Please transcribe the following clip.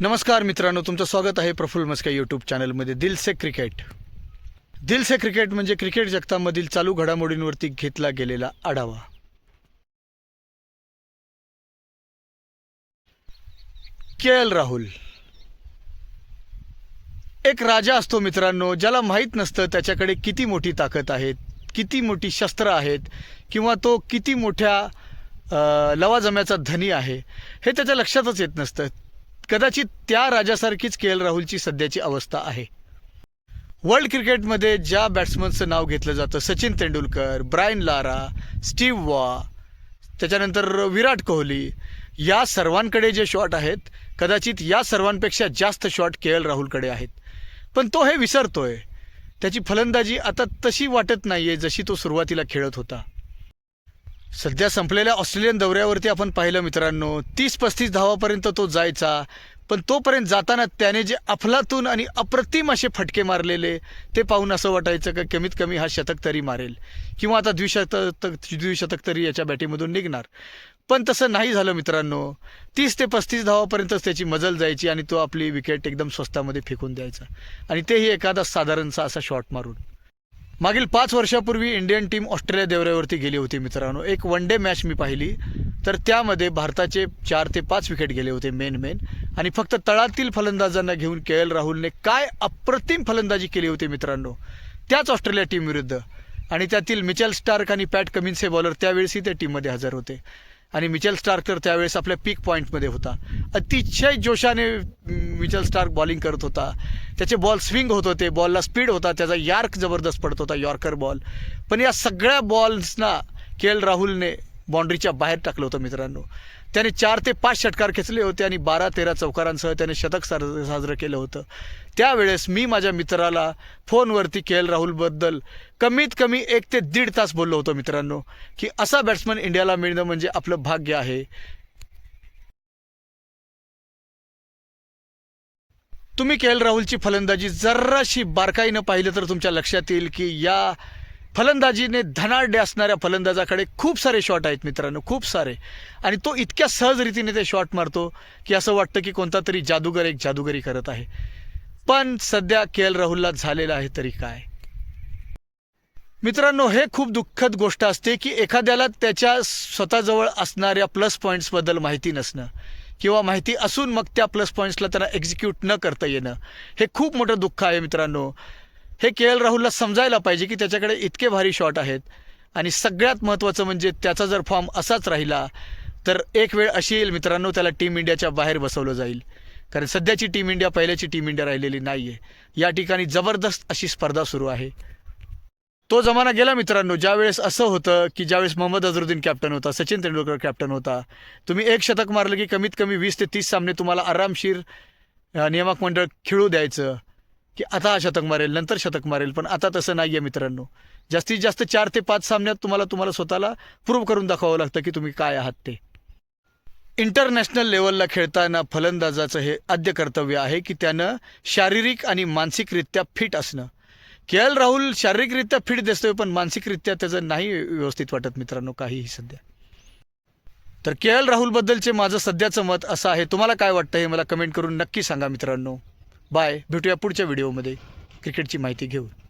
नमस्कार मित्रांनो तुमचं स्वागत आहे प्रफुल्ल मस्का यूट्यूब चॅनलमध्ये दिल से क्रिकेट दिल से क्रिकेट म्हणजे क्रिकेट जगतामधील चालू घडामोडींवरती घेतला गेलेला आढावा. K L Rahul. एक राजा असतो मित्रांनो ज्याला माहीत नसतं त्याच्याकडे किती मोठी ताकद आहेत किती मोठी शस्त्र आहेत किंवा तो किती मोठ्या लवाजम्याचा धनी आहे हे त्याच्या लक्षातच येत नसतं. कदाचित त्या राजासारखीच के एल राहुलची सध्याची अवस्था आहे. वर्ल्ड क्रिकेटमध्ये ज्या बॅट्समनचं नाव घेतलं जातं Sachin Tendulkar Brian Lara Steve Waugh त्याच्यानंतर विराट कोहली या सर्वांकडे जे शॉट आहेत कदाचित या सर्वांपेक्षा जास्त शॉट के एल राहुलकडे आहेत. पण तो हे विसरतोय. त्याची फलंदाजी आता तशी वाटत नाही आहे जशी तो सुरुवातीला खेळत होता. सध्या संपलेल्या ऑस्ट्रेलियन दौऱ्यावरती आपण पाहिलं मित्रांनो तीस पस्तीस धावापर्यंत तो जायचा. पण तोपर्यंत जाताना त्याने जे अफलातून आणि अप्रतिम असे फटके मारलेले ते पाहून असं वाटायचं का कमीत कमी हा शतक तरी मारेल. किंवा आता द्विशतक द्विशतक तरी याच्या बॅटीमधून निघणार. पण तसं नाही झालं मित्रांनो. तीस ते पस्तीस धावापर्यंतच त्याची मजल जायची आणि तो आपली विकेट एकदम स्वस्तामध्ये फेकून द्यायचा. आणि तेही एखादा साधारणसा असा शॉट मारून. मागील पाच वर्षापूर्वी इंडियन टीम ऑस्ट्रेलिया दौऱ्यावरती गेली होती मित्रांनो. एक वन डे मॅच मी पाहिली. तर त्यामध्ये भारताचे चार ते पाच विकेट गेले होते मेन मेन आणि फक्त तळातील फलंदाजांना घेऊन के एल राहुलने काय अप्रतिम फलंदाजी केली होती मित्रांनो? त्याच ऑस्ट्रेलिया टीम विरुद्ध. आणि त्यातील मिचेल स्टार्क आणि पॅट कमिन्स हे बॉलर त्यावेळेसही त्या टीममध्ये हजर होते. आणि मिचेल स्टार्क तर त्यावेळेस आपल्या पीक पॉईंटमध्ये होता. अतिशय जोशाने मिचेल स्टार्क बॉलिंग करत होता. त्याचे बॉल स्विंग होत होते बॉलला स्पीड होता त्याचा यार्क जबरदस्त पडत होता यॉर्कर बॉल. पण या सगळ्या बॉल्सना के एल राहुलने बाउंड्रीच्या बाहेर टाकलं होतं मित्रांनो. त्याने चार ते पाच षटकार खेचले होते आणि बारा तेरा चौकारांसह त्याने शतक साज साजरं केलं होतं. त्यावेळेस मी माझ्या मित्राला फोनवरती के एल राहुलबद्दल कमीत कमी एक ते दीड तास बोललो होतो मित्रांनो की असा बॅट्समन इंडियाला मिळणं म्हणजे आपलं भाग्य आहे. तुम्ही के एल राहुलची फलंदाजी जराशी बारकाईनं पाहिलं तर तुमच्या लक्षात येईल की या फलंदाजीने धनाढ्य असणाऱ्या फलंदाजाकडे खूप सारे शॉट आहेत मित्रांनो खूप सारे. आणि तो इतक्या सहज रीतीने ते शॉट मारतो की असं वाटतं की कोणता तरी जादूगर एक जादूगरी करत आहे. पण सध्या के एल राहुलला झालेलं आहे तरी काय? मित्रांनो हे खूप दुःखद गोष्ट असते की एखाद्याला त्याच्या स्वतःजवळ असणाऱ्या प्लस पॉईंट्सबद्दल माहिती नसणं. किंवा माहिती असून मग त्या प्लस पॉईंट्सला त्यांना एक्झिक्यूट न करता येणं. हे खूप मोठं दुःख आहे मित्रांनो. हे के एल राहुलला समजायला पाहिजे की त्याच्याकडे इतके भारी शॉट आहेत. आणि सगळ्यात महत्त्वाचं म्हणजे त्याचा जर फॉर्म असाच राहिला तर एक वेळ अशी येईल मित्रांनो त्याला टीम इंडियाच्या बाहेर बसवलं जाईल. कारण सध्याची टीम इंडिया पहिल्याची टीम इंडिया राहिलेली नाही आहे या ठिकाणी जबरदस्त अशी स्पर्धा सुरू आहे. तो जमाना गेला मित्रांनो ज्यावेळेस असं होतं की ज्यावेळेस मोहम्मद अझरुद्दीन कॅप्टन होता सचिन तेंडुलकर कॅप्टन होता तुम्ही एक शतक मारलं की कमीत कमी वीस ते तीस सामने तुम्हाला आरामशीर नियामक मंडळ खेळू द्यायचं की आता हा शतक मारेल नंतर शतक मारेल पण आता तसं नाही आहे मित्रांनो. जास्तीत जास्त चार ते पाच सामन्यात तुम्हाला तुम्हाला स्वतःला प्रूव्ह करून दाखवावं लागतं की तुम्ही काय आहात ते. इंटरनॅशनल लेवलला खेळताना फलंदाजाचं हे आद्य कर्तव्य आहे की त्यानं शारीरिक आणि मानसिकरित्या फिट असणं. के एल राहुल शारीरिकरित्या फिट दिसतोय पण मानसिकरित्या त्याचं नाही व्यवस्थित वाटत मित्रांनो काहीही सध्या. तर के एल राहुलबद्दलचे माझं सध्याचं मत असं आहे. तुम्हाला काय वाटतं हे मला कमेंट करून नक्की सांगा मित्रांनो. बाय. भेटूया पुढच्या व्हिडिओमध्ये. क्रिकेटची माहिती घेऊन.